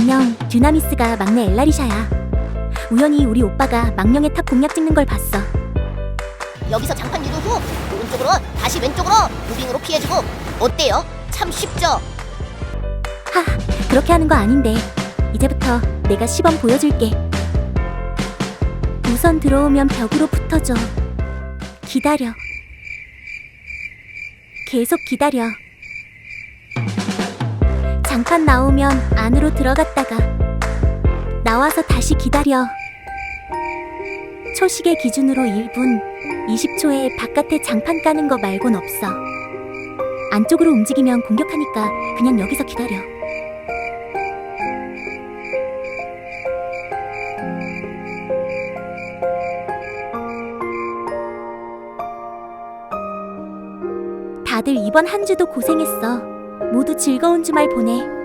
안녕, 듀나미스가 막내 엘라리샤야. 우연히 우리 오빠가 망령의 탑 공략 찍는 걸 봤어. 여기서 장판 유도 후 오른쪽으로 다시 왼쪽으로 무빙으로 피해주고 어때요? 참 쉽죠? 하, 그렇게 하는 거 아닌데. 이제부터 내가 시범 보여줄게. 우선 들어오면 벽으로 붙어줘. 기다려. 계속 기다려. 장판 나오면 안으로 들어갔다가 나와서 다시 기다려. 초시계 기준으로 1분 20초에 바깥에 장판 까는 거 말곤 없어. 안쪽으로 움직이면 공격하니까 그냥 여기서 기다려. 다들 이번 한 주도 고생했어. 모두 즐거운 주말 보내.